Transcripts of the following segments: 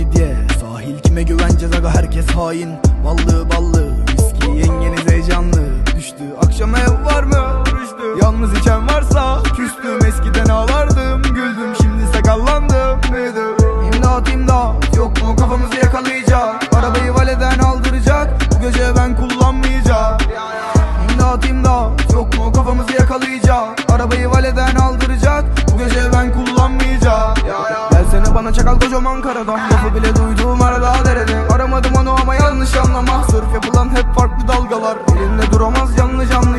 midye Sahil kime güveneceğiz aga herkes hain. Ballı ballı Viski yengeniz heyecanlı. Düştü akşam ev var mı? Rüştü. Yalnız içen varsa Küstüm. Eskiden ağlardım yakalayacak Arabayı valeden aldıracak. Bu gece ben kullanmayacağım. İmdat imdat Yok mu kafamızı yakalayacak? Arabayı valeden aldıracak. Bu gece ben kullanmayacağım. Gelsene bana çakal kocaman karadan Lafı bile duyduğum arada derede. Aramadım onu ama yanlış anlama Sırf yapılan hep farklı dalgalar. Elinde duramaz canlı canlı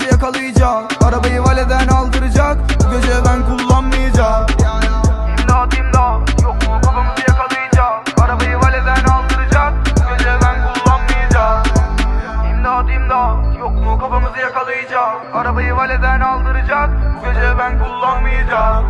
yakalayacak. Arabayı valeden aldıracak. Bu gece ben kullanmayacağım. İmdat imdat. Yok mu kafamızı yakalayacak? Arabayı valeden aldıracak. Bu gece ben kullanmayacağım. İmdat imdat. Yok mu kafamızı yakalayacak? Arabayı valeden aldıracak. Bu gece ben kullanmayacağım